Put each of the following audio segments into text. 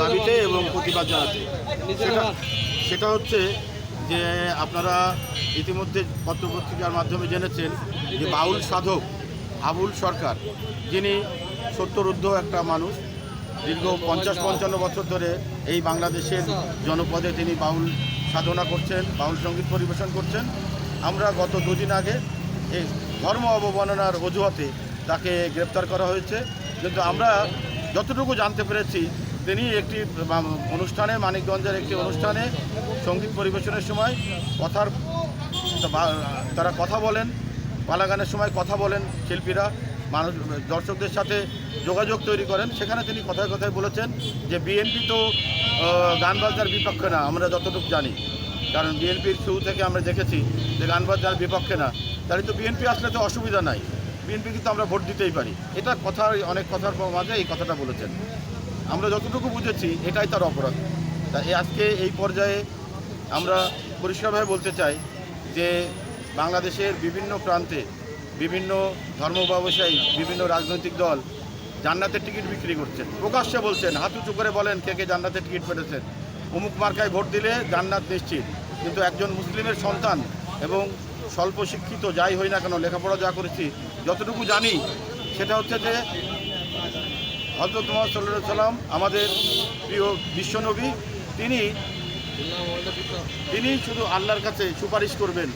দাবিতে এবং প্রতিবাদ জানাতে। সেটা সেটা হচ্ছে যে আপনারা ইতিমধ্যে পত্রপত্রিকার মাধ্যমে জেনেছেন যে বাউল সাধক আবুল সরকার, যিনি সত্তরুদ্ধ একটা মানুষ, দীর্ঘ পঞ্চাশ পঞ্চান্ন বছর ধরে এই বাংলাদেশের জনপদে তিনি বাউল সাধনা করছেন, বাউল সংগীত পরিবেশন করছেন। আমরা গত দুদিন আগে এই ধর্ম অবমাননার অজুহাতে তাকে গ্রেপ্তার করা হয়েছে। কিন্তু আমরা যতটুকু জানতে পেরেছি তিনি একটি অনুষ্ঠানে, মানিকগঞ্জের একটি অনুষ্ঠানে সংগীত পরিবেশনের সময় কথার তারা কথা বলেন পালাগানের সময় কথা বলেন শিল্পীরা, মানুষ, দর্শকদের সাথে যোগাযোগ তৈরি করেন। সেখানে তিনি কথায় কথায় বলেছেন যে বিএনপি তো গান বাজনার বিপক্ষে না, আমরা যতটুকু জানি। কারণ বিএনপির শুরু থেকে আমরা দেখেছি যে, গান বাজনার বিপক্ষে না। তাহলে তো বিএনপি আসলে তো অসুবিধা নাই। বিএনপি কিন্তু আমরা ভোট দিতেই পারি। এটা কথা অনেক কথার মাঝে এই কথাটা বলেছেন। আমরা যতটুকু বুঝেছি, এটাই তার অপরাধ। তা আজকে এই পর্যায়ে আমরা পরিষ্কারভাবে বলতে চাই যে, বাংলাদেশের বিভিন্ন প্রান্তে বিভিন্ন ধর্ম ব্যবসায়ী বিভিন্ন রাজনৈতিক দল জান্নাতের টিকিট বিক্রি করছেন। প্রকাশ্যে বলছেন, হাত উঁচু করে বলেন কে কে জান্নাতের টিকিট পেতেছেন। অমুক মার্কায় ভোট দিলে জান্নাত নিশ্চিত। কিন্তু একজন মুসলিমের সন্তান এবং স্বল্প শিক্ষিত যাই হই না কেন, লেখাপড়া যা করেছি, যতটুকু জানি, সেটা হচ্ছে যে হজরত মোহাম্মদ সাল্লাহ সাল্লাম আমাদের প্রিয় বিশ্বনবী তিনি তিনি শুধু আল্লাহর কাছে সুপারিশ করবেন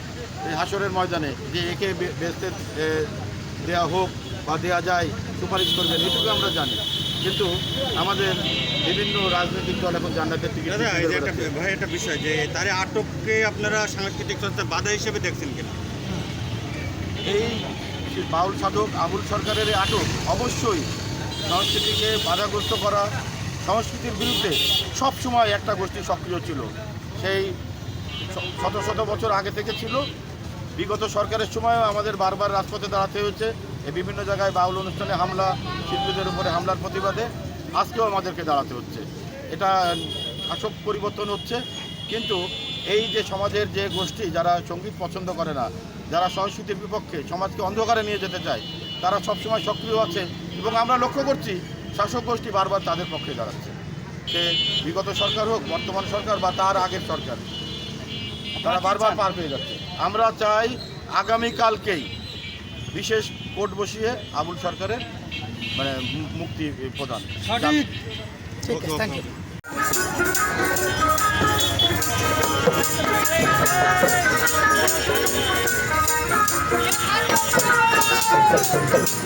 এই হাসরের ময়দানে যে একে বে- বেহেশতে দেয়া হোক বা দেয়া যায় সুপারিশ করবেন এটুকু আমরা জানি। কিন্তু আমাদের বিভিন্ন রাজনৈতিক দল এখন জান্নাতের টিকিট ভাই একটা বিষয় যে তারে আটককে আপনারা সাংস্কৃতিক চর্চা বাধা হিসেবে দেখছেন কিনা? এই বাউল সাধক আবুল সরকারের আটক অবশ্যই সংস্কৃতিকে বাধাগ্রস্ত করা, সংস্কৃতির বিরুদ্ধে সব সময় একটা গোষ্ঠী সক্রিয় ছিল। সেই শত শত বছর আগে থেকে ছিল। বিগত সরকারের সময়ও আমাদের বারবার রাজপথে দাঁড়াতে হয়েছে। এই বিভিন্ন জায়গায় বাউল অনুষ্ঠানে হামলা, শিল্পীদের উপরে হামলার প্রতিবাদে আজকেও আমাদেরকে দাঁড়াতে হচ্ছে। এটা শাসক পরিবর্তন হচ্ছে। কিন্তু এই যে সমাজের যে গোষ্ঠী, যারা সংগীত পছন্দ করে না, যারা সংস্কৃতির বিপক্ষে সমাজকে অন্ধকারে নিয়ে যেতে চায় তারা সবসময় সক্রিয় আছে এবং আমরা লক্ষ্য করছি শাসক গোষ্ঠী বারবার তাদের পক্ষে দাঁড়াচ্ছে। সে বিগত সরকার হোক বর্তমান সরকার বা তার আগের সরকার। তারা বারবার পার পেয়ে যাচ্ছে। আমরা চাই আগামীকালকেই বিশেষ কোর্ট বসিয়ে আবুল সরকারের মানে মুক্তি প্রদান। ঠিক আছে থ্যাংক ইউ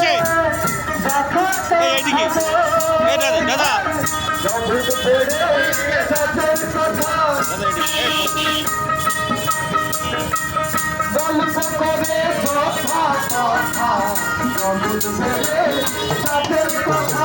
পাশে এই এইদিকে এই দাদা দাদা। জগৎ কথা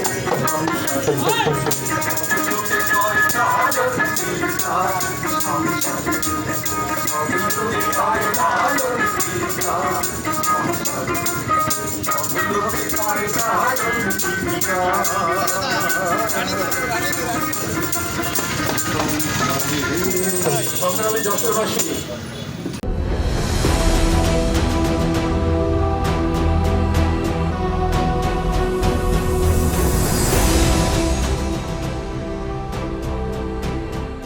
সংগ্রামী যশোরবাসী